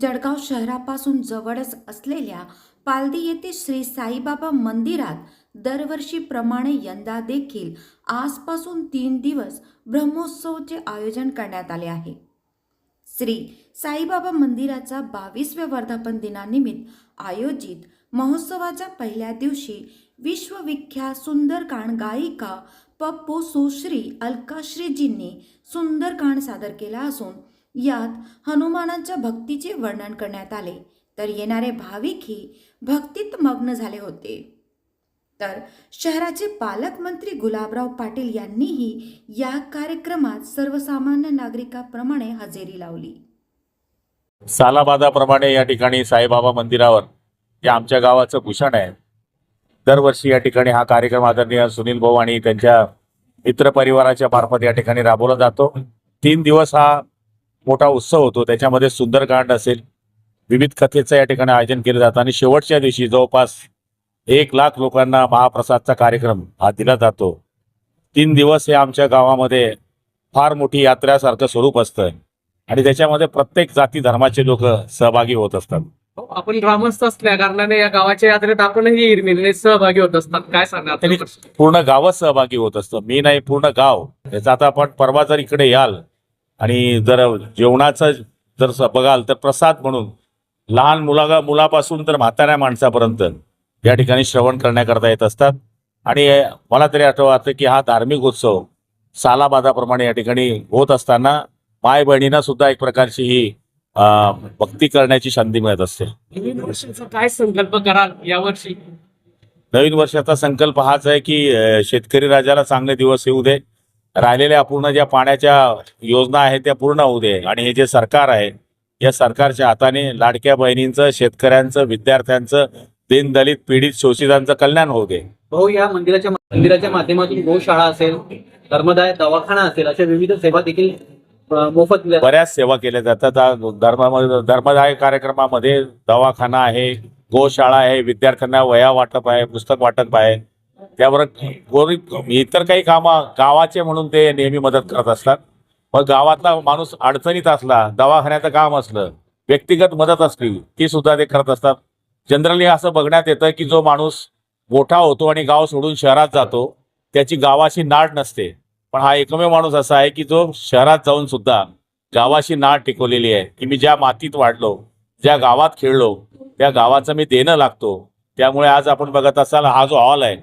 जळगाव शहरापासून जवळच असलेल्या पालदी येथे श्री साईबाबा मंदिरात दरवर्षीप्रमाणे यंदा देखील आजपासून तीन दिवस ब्रह्मोत्सवचे आयोजन करण्यात आले आहे. श्री साईबाबा मंदिराचा बावीसव्या वर्धापन दिनानिमित्त आयोजित महोत्सवाच्या पहिल्या दिवशी विश्वविख्यात सुंदरकांड गायिका पप्पू सुश्री अलकाश्रीजींनी सुंदरकांड सादर केला असून यात हनुमानांच्या भक्तीचे वर्णन करण्यात आले. तर येणारे भाविकही भक्तीत मग्न झाले होते. तर शहराचे पालकमंत्री गुलाबराव पाटील यांनीही या कार्यक्रमात सर्वसामान्य नागरिकाप्रमाणे हजेरी लावली. सालाबादाप्रमाणे या ठिकाणी साईबाबा मंदिरावर हे आमच्या गावाचं भूषण आहे. दरवर्षी या ठिकाणी हा कार्यक्रम आदरणीय सुनील भाऊ आणि त्यांच्या मित्रपरिवाराच्या मार्फत या ठिकाणी राबवला जातो. तीन दिवस हा मोठा उत्सव होतो. त्याच्यामध्ये सुंदरकांड असेल. विविध कथेचं या ठिकाणी आयोजन केलं जातं. आणि शेवटच्या दिवशी जवळपास एक लाख लोकांना महाप्रसादचा कार्यक्रम हा दिला जातो. तीन दिवस हे आमच्या गावामध्ये फार मोठी यात्रेसारखं स्वरूप असतं. आणि त्याच्यामध्ये प्रत्येक जाती धर्माचे लोक सहभागी होत असतात. हो, आपण ग्रामस्थ असल्या कारणाने या गावाच्या यात्रेत आपणही सहभागी होत असतात. काय सांगणार पूर्ण गावच सहभागी होत असतं. मी नाही पूर्ण गाव. याचा आता आपण परवा जर इकडे याल आणि जर जेवणाचं जर बघाल तर प्रसाद म्हणून लहान मुला मुलापासून तर म्हाताऱ्या माणसापर्यंत या ठिकाणी श्रवण करण्याकरता येत असतात. आणि मला तरी आठवतं की हा धार्मिक उत्सव सालाबादाप्रमाणे या ठिकाणी होत असताना माय बहिणींना सुद्धा एक प्रकारची ही भक्ती करण्याची संधी मिळत असते. नवीन वर्षाचा काय संकल्प कराल यावर्षी नवीन वर्षाचा संकल्प हाच आहे की शेतकरी राजाला चांगले दिवस येऊ दे. राहिलेल्या अपूर्ण ज्या पाण्याच्या योजना आहेत त्या पूर्ण होऊ दे. आणि हे जे सरकार आहे या सरकारच्या हाताने लाडक्या बहिणींचं शेतकऱ्यांचं विद्यार्थ्यांचं दीनदलित पीडित शोषितांचं कल्याण होऊ दे. भाऊ या मंदिराच्या मंदिराच्या माध्यमातून गोशाळा असेल धर्मदाय दवाखाना असेल अशा विविध सेवा देखील मोफत बऱ्याच सेवा केल्या जातात. धर्मामध्ये धर्मदाय कार्यक्रमामध्ये दवाखाना आहे गोशाळा आहे विद्यार्थ्यांना वया वाटप आहे पुस्तक वाटप आहे. त्याबरोबर इतर काही कामं गावाचे म्हणून ते नेहमी मदत करत असतात. मग गावातला माणूस अडचणीत असला दवाखान्याचं काम असलं व्यक्तिगत मदत असली ती सुद्धा ते करत असतात. जनरली असं बघण्यात येतं की जो माणूस मोठा होतो आणि गाव सोडून शहरात जातो त्याची गावाशी नाड नसते. पण हा एकमेव माणूस असा आहे की जो शहरात जाऊन सुद्धा गावाशी नाळ टिकवलेली आहे. की मी ज्या मातीत वाढलो ज्या गावात खेळलो त्या गावाचं मी देणं लागतो. त्यामुळे आज आपण बघत असाल हा जो हॉल आहे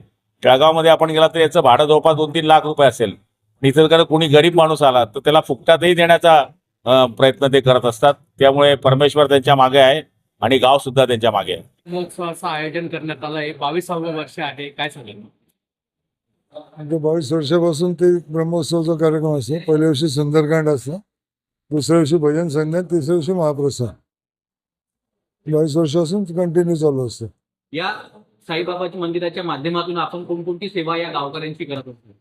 जळगावमध्ये आपण गेला तर याचं भाडं जवळपास दोन तीन लाख रुपये असेल. जर कोणी गरीब माणूस आला तर त्याला फुकटातही देण्याचा प्रयत्न ते करत असतात. त्यामुळे परमेश्वर त्यांच्या मागे आहे आणि गाव सुद्धा त्यांच्या मागे आहे. महोत्सवाचं आयोजन करण्यात आलं. आहे बावीसावं वर्ष आहे. काय सांगेल? म्हणजे बावीस वर्षापासून ते ब्रह्मोत्सवाचा कार्यक्रम असतो. पहिल्या दिवशी सुंदरकांड असतं. दुसऱ्या दिवशी भजन संध्या तिसऱ्या दिवशी महाप्रसाद. बावीस वर्षापासून कंटिन्यू चालू असतं. या साईबाबाच्या मंदिराच्या माध्यमातून आपण कोणकोणती सेवा या गावकऱ्यांची करत असतो?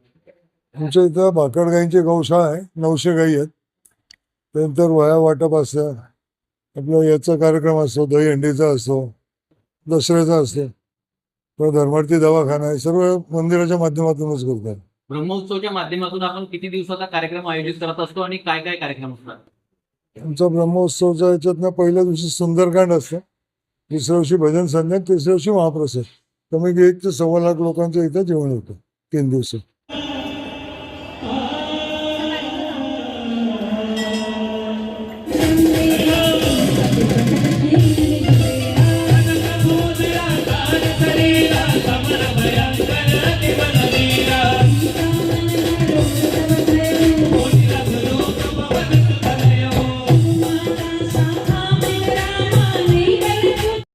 आमच्या इथं भाकड गाईंची गौशाळा आहे. नऊशे गाई आहेत. त्यानंतर वया वाटप असतं. आपलं याचा कार्यक्रम असतो. दहीहंडीचा असतो. दसऱ्याचा असतो. परत धर्मार्थी दवाखाना आहे. सर्व मंदिराच्या माध्यमातूनच करतात. ब्रह्मोत्सवच्या माध्यमातून आपण किती दिवसाचा कार्यक्रम आयोजित करत असतो आणि काय काय कार्यक्रम असतात? आमचा ब्रह्मोत्सवच्या याच्यातनं पहिल्या दिवशी सुंदरकांड असतं. दुसऱ्या दिवशी भजन संध्या तिसऱ्या दिवशी महाप्रसाद. कमी एक ते सव्वा लाख लोकांचं इथं जेवण होतं. तीन दिवसात.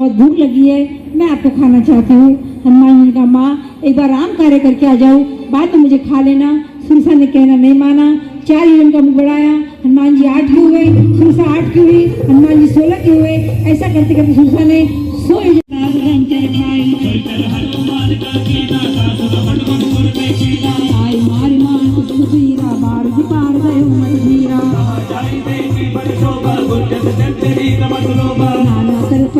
बहुत भूख लगी है। मैं आपको खाना चाहती हूँ। हनुमान जी का माँ, एक बार राम कार्य करके आ जाओ। बाद में मुझे खा लेना। सुरसा ने कहना नहीं माना। चार हिरण का मुख बढ़ाया। हनुमान जी आठ के हुए। सुरसा आठ की हुई। हनुमान जी सोलह के हुए। ऐसा करते करते सुरसा ने सो आई